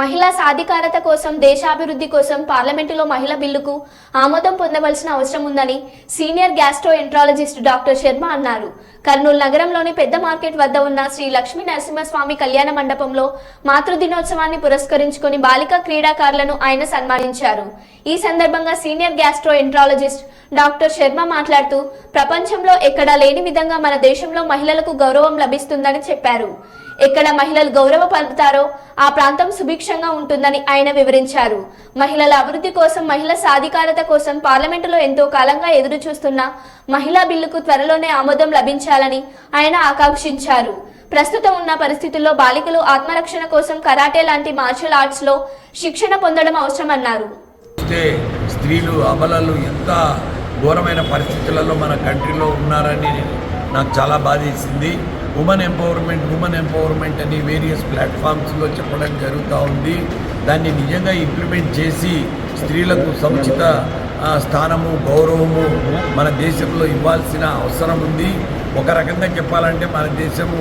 మహిళా సాధికారత కోసం దేశాభివృద్ధి కోసం పార్లమెంటులో మహిళ బిల్లుకు ఆమోదం పొందవలసిన అవసరం ఉందని senior gastroenterologist doctor Sharma అన్నారు. కర్నూలు నగరంలోని పెద్ద మార్కెట్ వద్ద ఉన్న శ్రీ లక్ష్మీ నరసింహస్వామి కళ్యాణ మండపంలో మాతృదినోత్సవాన్ని పురస్కరించుకొని బాలికా క్రీడాకారులను ఆయన సన్మానించారు. ఈ సందర్భంగా senior gastroenterologist doctor Sharma మాట్లాడుతూ ప్రపంచంలో ఎక్కడా లేని విధంగా మన దేశంలో మహిళలకు గౌరవం లభిస్తుందని చెప్పారు. ఎక్కడ మహిళలు గౌరవ పొందుతారో ఆ ప్రాంతం సుభిక్ష సుభిక్షంగా ఉంటుందని ఆయన వివరించారు. మహిళల అభివృద్ధి కోసం మహిళ సాధికారత కోసం పార్లమెంటులో ఎంతో కాలంగా ఎదురు చూస్తున్న మహిళా బిల్లుకు త్వరలోనే ఆమోదం లభించాలని ఆయన ఆకాంక్షించారు. ప్రస్తుతం ఉన్న పరిస్థితుల్లో బాలికలు ఆత్మరక్షణ కోసం కరాటే లాంటి మార్షల్ ఆర్ట్స్లో శిక్షణ పొందడం అవసరమన్నారు. స్త్రీలు అబలలు ఎంత ఘోరమైన పరిస్థితులలో మన కంట్రీలో ఉన్నారని నాకు చాలా బాధేసింది. ఉమెన్ ఎంపవర్మెంట్ ఉమెన్ ఎంపవర్మెంట్ అని వేరియస్ ప్లాట్ఫామ్స్లో చెప్పడం జరుగుతూ ఉంది. దాన్ని నిజంగా ఇంప్లిమెంట్ చేసి స్త్రీలకు సముచిత స్థానము గౌరవము మన దేశంలో ఇవ్వాల్సిన అవసరం ఉంది. ఒక రకంగా చెప్పాలంటే మన దేశము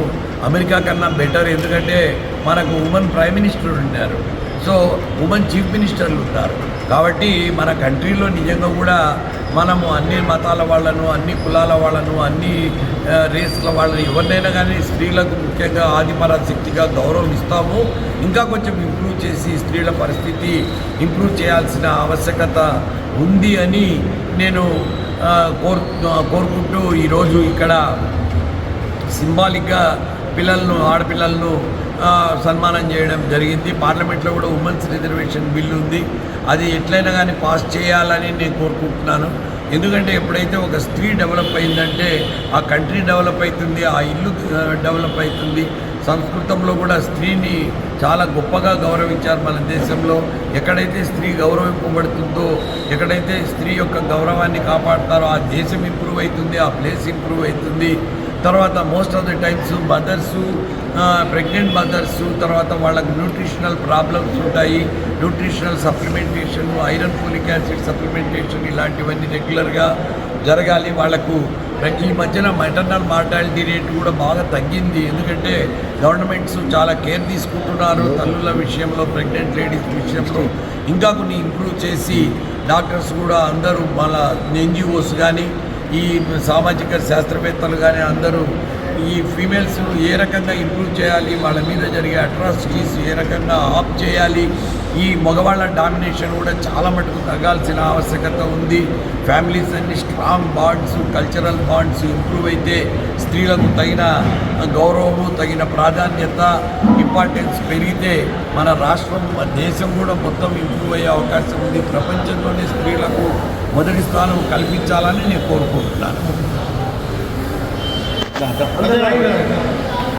అమెరికా కన్నా బెటర్ ఎందుకంటే మనకు ఉమెన్ ప్రైమ్ మినిస్టర్ ఉన్నారు. సో ఉమెన్ చీఫ్ మినిస్టర్లు ఉంటారు. కాబట్టి మన కంట్రీలో నిజంగా కూడా మనము అన్ని మతాల వాళ్ళను అన్ని కులాల వాళ్ళను అన్ని రేస్ల వాళ్ళని ఎవరినైనా కానీ స్త్రీలకు ముఖ్యంగా ఆదిపరాశక్తిగా గౌరవం ఇస్తాము ఇంకా కొంచెం ఇంప్రూవ్ చేసి స్త్రీల పరిస్థితి ఇంప్రూవ్ చేయాల్సిన ఆవశ్యకత ఉంది అని నేను కోరు కోరుకుంటూ ఈరోజు ఇక్కడ సింబాలిక్గా పిల్లలను ఆడపిల్లలను సన్మానం చేయడం జరిగింది. పార్లమెంట్లో కూడా ఉమెన్స్ రిజర్వేషన్ బిల్లు ఉంది. అది ఎట్లయినా కానీ పాస్ చేయాలని నేను కోరుకుంటున్నాను. ఎందుకంటే ఎప్పుడైతే ఒక స్త్రీ డెవలప్ అయిందంటే ఆ కంట్రీ డెవలప్ అవుతుంది ఆ ఇల్లు డెవలప్ అవుతుంది. సంస్కృతంలో కూడా స్త్రీని చాలా గొప్పగా గౌరవించారు మన దేశంలో. ఎక్కడైతే స్త్రీ గౌరవింపబడుతుందో ఎక్కడైతే స్త్రీ యొక్క గౌరవాన్ని కాపాడతారో ఆ దేశం ఇంప్రూవ్ అవుతుంది ఆ ప్లేస్ ఇంప్రూవ్ అవుతుంది. తర్వాత most of the times mothers pregnant mothers తర్వాత వాళ్ళకి న్యూట్రిషనల్ ప్రాబ్లమ్స్ ఉంటాయి. Nutritional supplementation iron folic acid supplementation ఇలాంటివన్నీ రెగ్యులర్గా జరగాలి. వాళ్ళకు ఈ మధ్యన మెటర్నల్ మార్టాలిటీ రేట్ కూడా బాగా తగ్గింది. ఎందుకంటే గవర్నమెంట్స్ చాలా కేర్ తీసుకుంటున్నారు తల్లుల విషయంలో ప్రెగ్నెంట్ లేడీస్ విషయంలో. ఇంకా కొన్ని ఇంప్రూవ్ చేసి డాక్టర్స్ కూడా అందరూ మన ఎన్జిఓస్ కానీ ఈ సామాజిక శాస్త్రవేత్తలు కానీ అందరూ ఈ ఫీమేల్స్ ఏ రకంగా ఇంప్రూవ్ చేయాలి? వాళ్ళ మీద జరిగే అట్రాసిటీస్ ఏ రకంగా ఆఫ్ చేయాలి? ఈ మగవాళ్ళ డామినేషన్ కూడా చాలా మటుకు తగ్గాల్సిన ఆవశ్యకత ఉంది. ఫ్యామిలీస్ అన్ని strong bonds cultural bonds improve అయితే స్త్రీలకు తగిన గౌరవము తగిన ప్రాధాన్యత ఇంపార్టెన్స్ పెరిగితే మన రాష్ట్రం మన దేశం కూడా మొత్తం ఇంప్రూవ్ అయ్యే అవకాశం ఉంది. ప్రపంచంలోనే స్త్రీలకు మొదటి స్థానం కల్పించాలని నేను కోరుకుంటున్నాను.